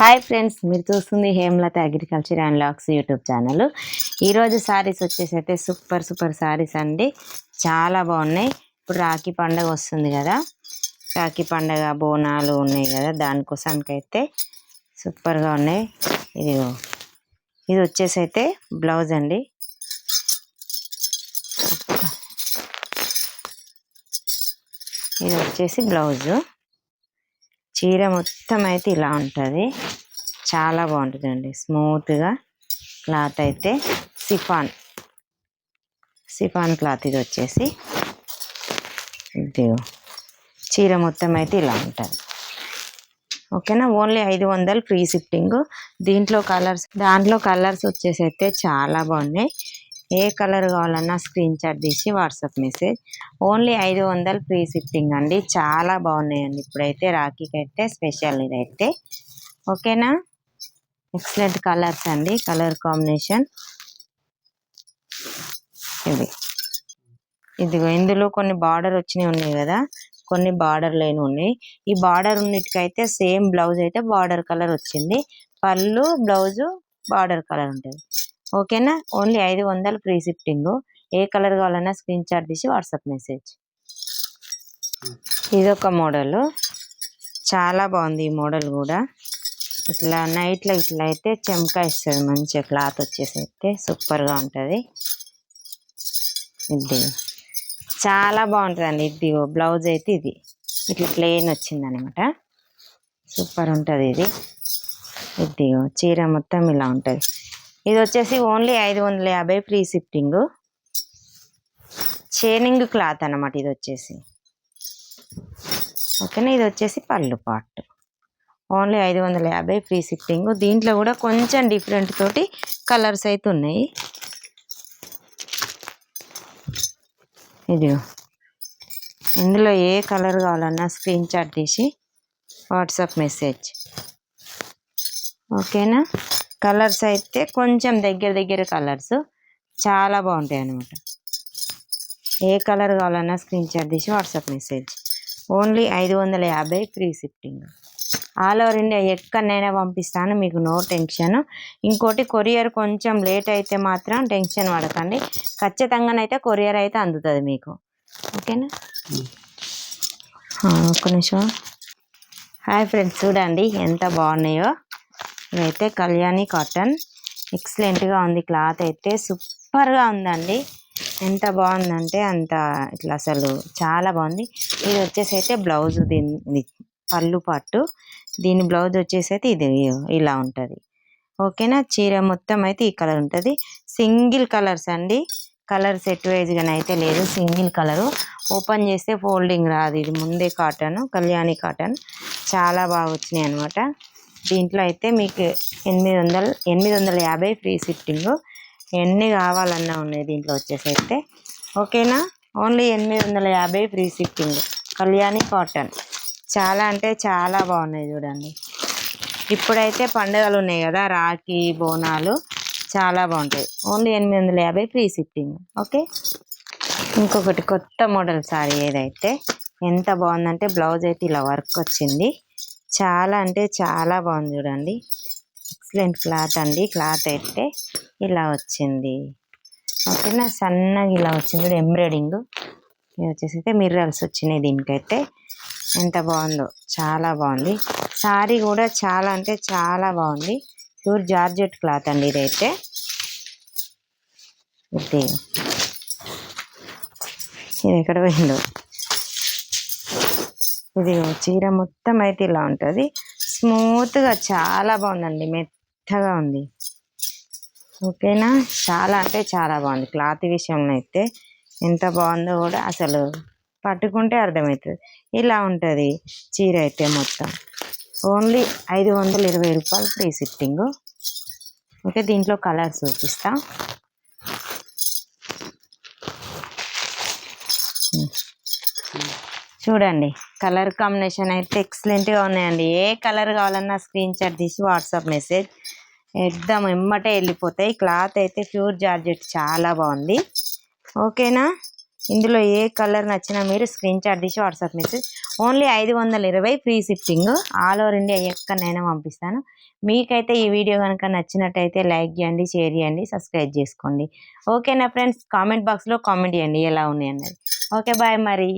Hi friends మీరు చూస్తుంది Hemalatha agriculture and lakhs YouTube channel ఈరోజు సారీస్ వచ్చేసి అయితే సూపర్ సూపర్ సారీస్ అండి. చాలా బాగున్నాయి. ఇప్పుడు రాఖీ పండగ వస్తుంది కదా. రాఖీ పండగ బోనాలు ఉన్నాయి కదా. దానికోసానికైతే సూపర్గా ఉన్నాయి. ఇది ఇది వచ్చేసి అయితే బ్లౌజ్ అండి. ఇది వచ్చేసి బ్లౌజు చీర మొత్తం అయితే ఇలా ఉంటుంది. చాలా బాగుంటుందండి. స్మూత్గా క్లాత్ అయితే సిఫాన్. సిఫాన్ క్లాత్ ఇది వచ్చేసి ఇది చీర మొత్తం అయితే ఇలా ఉంటుంది. ఓకేనా? ఓన్లీ ఐదు వందలు ఫ్రీ షిఫ్టింగ్ దీంట్లో కలర్స్ దాంట్లో కలర్స్ వచ్చేసి అయితే చాలా బాగున్నాయి. ఏ కలర్ కావాలన్నా స్క్రీన్ షాట్ తీసి వాట్సాప్ మెసేజ్. ఓన్లీ ఐదు వందలు ఫ్రీ షిఫ్టింగ్ అండి. చాలా బాగున్నాయండి. ఇప్పుడైతే రాఖీకి అయితే స్పెషల్ ఇదైతే. ఓకేనా? ఎక్సలెంట్ కలర్స్ అండి. Colour combination. ఇది ఇదిగో ఇందులో కొన్ని బార్డర్ వచ్చినవి ఉన్నాయి కదా? కొన్ని బార్డర్ లేని ఉన్నాయి. ఈ బార్డర్ ఉన్నటికైతే సేమ్ బ్లౌజ్ అయితే బార్డర్ కలర్ వచ్చింది. పళ్ళు బ్లౌజు బార్డర్ కలర్ ఉంటుంది. ఓకేనా? ఓన్లీ ఐదు వందలు ఫ్రీ షిఫ్టింగ్. ఏ కలర్ కావాలన్నా స్క్రీన్ షాట్ తీసి వాట్సాప్ మెసేజ్. ఇదొక మోడల్. చాలా బాగుంది ఈ మోడల్ కూడా. ఇట్లా నైట్లో ఇట్లా అయితే చెమకా ఇస్తుంది. మంచిగా క్లాత్ వచ్చేసి అయితే సూపర్గా ఉంటుంది. ఇది చాలా బాగుంటుందండి. ఇది బ్లౌజ్ అయితే ఇది. ఇట్లా ప్లెయిన్ వచ్చింది అనమాట సూపర్ ఉంటుంది ఇది. ఇది చీర మొత్తం ఇలా ఉంటుంది. ఇది వచ్చేసి ఓన్లీ ఐదు వందల యాభై ఫ్రీ షిఫ్టింగ్ చైనింగ్ క్లాత్ అన్నమాట ఇది వచ్చేసి ఓకేనా? ఇది వచ్చేసి పళ్ళు పార్ట్. ఓన్లీ ఐదు వందల యాభై ఫ్రీ షిఫ్టింగ్ దీంట్లో కూడా కొంచెం డిఫరెంట్ తోటి కలర్స్ అయితే ఉన్నాయి. ఇది ఇందులో ఏ కలర్ కావాలన్నా స్క్రీన్ షాట్ తీసి వాట్సాప్ మెసేజ్. ఓకేనా? కలర్స్ అయితే కొంచెం దగ్గర దగ్గర కలర్స్ చాలా బాగుంటాయి అన్నమాట. ఏ కలర్ కావాలన్నా స్క్రీన్ షాట్ తీసి వాట్సాప్ మెసేజ్. ఓన్లీ ఐదు వందల యాభై free shifting all over India ఎక్కడైనా పంపిస్తాను మీకు నో టెన్షన్. ఇంకోటి కొరియర్ కొంచెం లేట్ అయితే మాత్రం టెన్షన్ పడకండి. ఖచ్చితంగానైతే కొరియర్ అయితే అందుతుంది మీకు. ఓకేనా? ఒక్క నిమిషం. హాయ్ ఫ్రెండ్స్ చూడండి ఎంత బాగున్నాయో. ఇవైతే కళ్యాణి కాటన్. ఎక్సలెంట్గా ఉంది క్లాత్ అయితే. సూపర్గా ఉందండి. ఎంత బాగుందంటే అంత ఇట్లా అసలు చాలా బాగుంది. ఇది వచ్చేసి అయితే బ్లౌజ్ దీని పళ్ళు పట్టు దీని బ్లౌజ్ వచ్చేసి అయితే ఇది ఇలా ఉంటుంది. ఓకేనా? చీర మొత్తం అయితే ఈ కలర్ ఉంటుంది. సింగిల్ కలర్స్ అండి. కలర్ సెట్ వైజ్గానే అయితే లేదు. Single colour. ఓపెన్ చేస్తే ఫోల్డింగ్ రాదు. ఇది ముందే కాటన్ కళ్యాణి కాటన్. చాలా బాగా వచ్చినాయి అనమాట దీంట్లో అయితే మీకు ఎనిమిది వందల ఎనిమిది వందల యాభై ఫ్రీ షిఫ్టింగ్ ఎన్ని కావాలన్నా ఉన్నాయి దీంట్లో వచ్చేసి అయితే. ఓకేనా? ఓన్లీ ఎనిమిది వందల యాభై ఫ్రీ షిఫ్టింగ్ కళ్యాణి కాటన్. చాలా అంటే చాలా బాగున్నాయి చూడండి. ఇప్పుడైతే పండుగలు ఉన్నాయి కదా రాఖీ బోనాలు చాలా బాగుంటాయి. ఓన్లీ ఎనిమిది వందల యాభై ఫ్రీ షిఫ్టింగ్ ఓకే? ఇంకొకటి కొత్త మోడల్ సారీ ఏదైతే ఎంత బాగుందంటే బ్లౌజ్ అయితే ఇలా వర్క్ వచ్చింది. చాలా అంటే చాలా బాగుంది చూడండి. ఎక్సలెంట్ క్లాత్ అండి. క్లాత్ అయితే ఇలా వచ్చింది. ఓకేనా సన్నగా ఇలా వచ్చింది చూడు ఎంబ్రాయిడింగ్ ఇది వచ్చేసి అయితే మిర్రల్స్ వచ్చినాయి దీనికైతే. ఎంత బాగుందో చాలా బాగుంది. సారీ కూడా చాలా అంటే చాలా బాగుంది. ప్యూర్ జార్జెట్ క్లాత్ అండి ఇదైతే. ఇది. ఇది ఎక్కడ పోయిందో? ఇది చీర మొత్తం అయితే ఇలా ఉంటుంది. స్మూత్గా చాలా బాగుందండి. మెత్తగా ఉంది. ఓకేనా? చాలా అంటే చాలా బాగుంది. క్లాత్ విషయంలో అయితే ఎంత బాగుందో కూడా అసలు పట్టుకుంటే అర్థమవుతుంది. ఇలా ఉంటుంది చీర అయితే మొత్తం. ఓన్లీ ఐదు వందల ఇరవై రూపాయలు ఫ్రీ సిట్టింగ్. ఓకే దీంట్లో కలర్స్ చూపిస్తా. చూడండి. కలర్ కాంబినేషన్ అయితే ఎక్సలెంట్గా ఉన్నాయండి. ఏ కలర్ కావాలన్నా స్క్రీన్ షాట్ తీసి వాట్సాప్ మెసేజ్ ఎగ్దమ్ ఎమ్మటే వెళ్ళిపోతాయి క్లాత్ అయితే ప్యూర్ జార్జెట్ చాలా బాగుంది. ఓకేనా? ఇందులో ఏ కలర్ నచ్చినా మీరు స్క్రీన్ షాట్ తీసి వాట్సాప్ మెసేజ్. ఓన్లీ ఐదు వందల ఇరవై free shipping. All over India ఎక్కడైనా పంపిస్తాను. మీకైతే ఈ వీడియో కనుక నచ్చినట్టయితే లైక్ చేయండి షేర్ చేయండి సబ్స్క్రైబ్ చేసుకోండి. ఓకేనా ఫ్రెండ్స్? కామెంట్ బాక్స్లో కామెంట్ చేయండి ఎలా ఉన్నాయి అన్నది. ఓకే బాయ్ మరి.